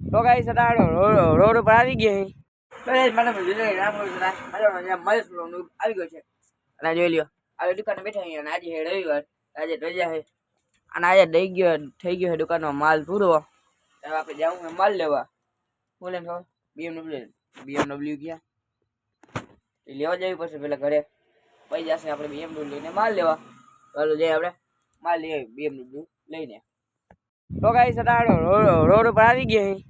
તો guys અટાડો road ઉપર આવી ગયા અહીં મને વિજય રામ ગુજરાત મારો અહીંયા મહેશનું આવી ગયો છે. અને જોઈ લ્યો આજે દુકાને બેઠા અને આજે રવિવાર, આજે અને આજે દઈ ગયો, થઈ ગયો છે માલ પૂરો. હવે આપણે માલ લેવા. બોલે, ને બીએમડબલ્યુ બીએમડબલ્યુ ગયા. એ લેવા જવી પડશે પેલા ઘરે. પછી જશે આપણે બીએમડબલ્યુ લઈને માલ લેવા. ચાલો જઈએ આપણે. માલ લઈએ બીએમડબલ્યુ લઈને. તો ગાઈસ અટાડો રોડ ઉપર આવી ગયા અહીં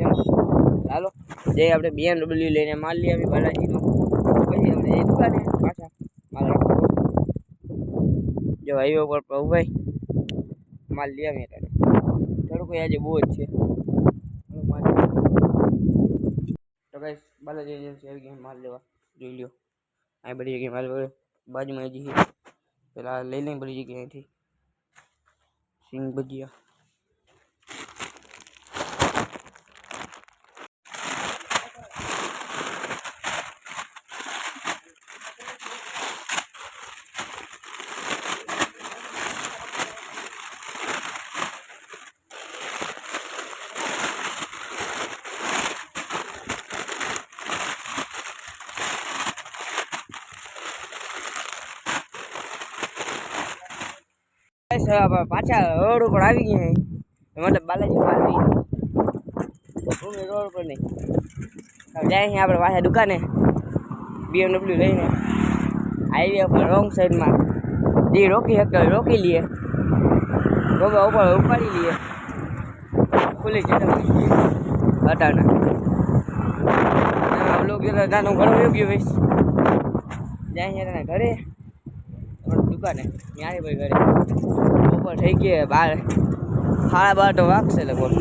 ચાલો ચાલો આપણે બીએમડબલ્યુ લઈને માલ લઈ આવી બાલાજીનો પછી આપણે એ દુકાને પાછા માલ રાખવો જો હાઈવે ઉપર પ્રભુભાઈ માલ લઈ આવીએ ત્યારે તડકો આજે બહુ જ છે. તો કઈ બાલાજી એજન્સી આવી ગઈ માલ લેવા. જોઈ લ્યો. અહીં બધી જગ્યાએ માલ બાજુમાં છે. પેલા લઈ લઈને બધી જગ્યાએ અહીંથી. સિંગ ભજીયા પાછા રોડ ઉપર આવી ગયા મતલબ બાલાજી આવી રોડ ઉપર નહીં. જાય અહીં આપણે પાછા દુકાને. બીએમડબલ્યુ લઈને. હાઈવે ઉપર રોંગ સાઈડમાં જે રોકી શકતો રોકી લઈએ. ગોગા ઉપર ઉપાડી લઈએ. ખુલ્લી જતા હટાવના લોક જતા નાનું ઘણું યોગ્ય હોય જાય અહીંયા ઘરે. દુકાને. ન્યારી ભાઈ ઘરે. ઉપર થઈ ગઈ બાર. સાડા બાર તો વાગશે લગભગ.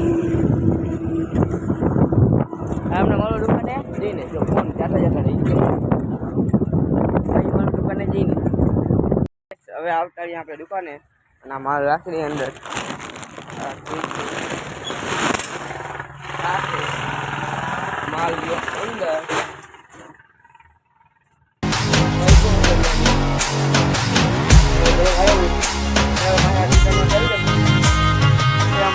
આપણે મારો દુકાને જઈને જો ફોન જાતા જતા રહી ગયો. પછી મારો દુકાને જઈને હવે આવતા આપણે દુકાને. અને આ માલ રાખી અંદર. માલ ગયો અંદર.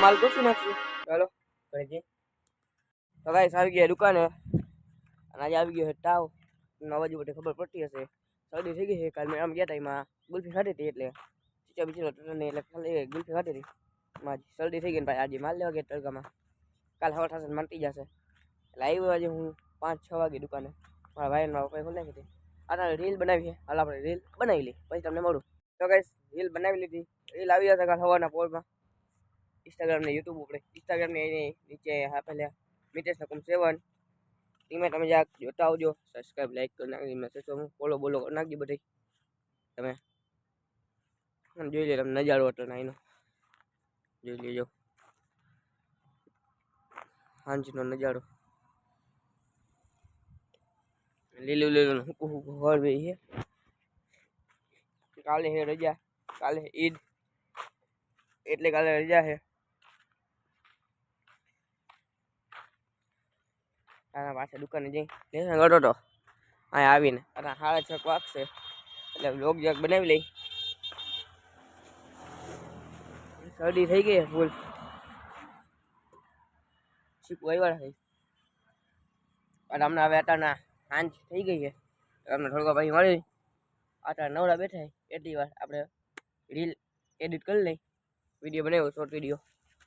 માલ ગોઠવી નાખશું. ચાલો ઘરે જઈએ તો ગાઈસ આવી ગયા દુકાને. અને આજે આવી ગયો તાવ. અવાજ ઉપરથી ખબર પડતી હશે. શરદી થઈ ગઈ છે. કાલ મેં આમ ગયા હતા એમાં ગુલ્ફી ખાધી હતી એટલે. ચીચા બીચો નહીં એટલે ખાલી ગુલ્ફી ખાધી હતી. એમાં શરદી થઈ ગઈ ભાઈ, આજે માલ લેવા ગયા તડકામાં. કાલ હવા થશે મટી જશે. એટલે આવ્યો આજે હું પાંચ, છ વાગે દુકાને. મારા ભાઈને મારા પપ્પાએ ખોલી નાખી હતી. અત્યારે રીલ બનાવી છે. હાલ આપણે રીલ બનાવી લઈ પછી તમને મળું. તો ગાઈસ રીલ બનાવી લીધી. રીલ આવી જશે કાલ સવારના પોળમાં ઇન્સ્ટાગ્રામ ને યુટ્યુબ ઉપર ઇન્સ્ટાગ્રામ એની નીચે આપેલા મિતેશ નકમ સેવન. એમાં તમે જરાક જોતા આવજો સબસ્ક્રાઈબ લાઈક કરી નાખી મેસેજ ફોલો બોલો કરી નાખજો બધી તમે જોઈ લે તમે નજારો હતો ના એનો જોઈ લેજો. હાંજનો નજારો. લીલું લીલું હુકું હુકું ઘર બે છે કાલે હે રજા, કાલે ઈદ. એટલે કાલે રજા છે તારા પાસે દુકાને જઈ. લેસન કરતો હતો અહીંયા આવીને. અને સાડા છક વાગશે. એટલે બ્લોગ જગ બનાવી લઈ. શરદી થઈ ગઈ ફૂલ. શીખવું આવ્યા થઈ અને અમને હવે અટાણા સાંજ થઈ ગઈ છે. અમને થોડુંક ભાઈ મળી આટા નવરા બેઠા એટલી વાર આપણે રીલ એડિટ કરી લઈ. વીડિયો બનાવ્યો શોર્ટ વીડિયો.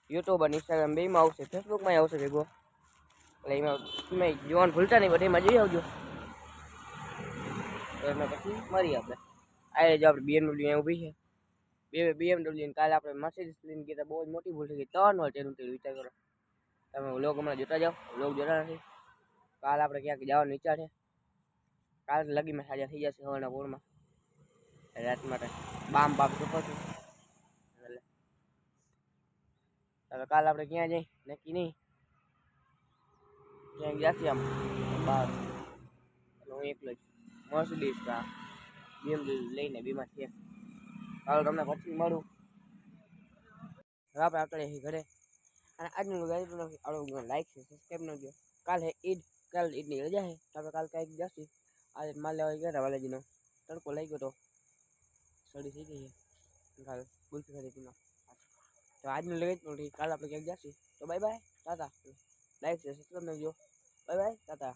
યુટ્યુબ અને ઇન્સ્ટાગ્રામ બેમાં આવશે. ફેસબુકમાં આવશે ભેગો. એટલે એમાં તમે જોવાનું ભૂલતા નહીં બધામાં જોઈ આવજો. તો એમાં પછી મળી આપણે. આ જો આપણે બીએમડબલ્યુ ઊભી છે. બે બીએમડબલ્યુ કાલે આપણે મર્સિડીઝ લઈને ગયા બહુ જ મોટી ભૂલ થઈ ગઈ. ત્રણ વાર તેનું વિચાર કરો. તમે લોક હમણાં જોતા જાઓ લોક જોતા નથી. કાલ આપણે ક્યાંક જવાનો વિચાર છે. કાલ લગીમાં સાજા થઈ જશે હવાના પોળમાં રાત માટે બામ બામ ચૂકો છું. એટલે. હવે કાલ આપણે ક્યાં જઈ? નક્કી નહીં. ક્યાંક છીએ આમ બહાર એટલે હું એકલો જ. મર્સિડીઝ કા બીએમ લઈને બીમાર છે કાલ તમને પછી મળું. હવે આપણે અહીં ઘરે. અને આજનું ગાડી આપણો લાઈક છે સબસ્ક્રાઈબ ન જો કાલ હે ઈદ. કાલ ઈદની રજા છે તો આપણે કાલ કાંઈક જશું. આજે માલ લેવા ગયા હતા વાલાજીનો. તડકો લઈ ગયો તો સડી થઈ ગઈ છે કાલ ગુલ્ફી ખાધી તો આજનું લઈ જ કાલ આપણે ક્યાંક જશું. તો bye bye tata. Like share subscribe કરજો બાય બાય ટાટા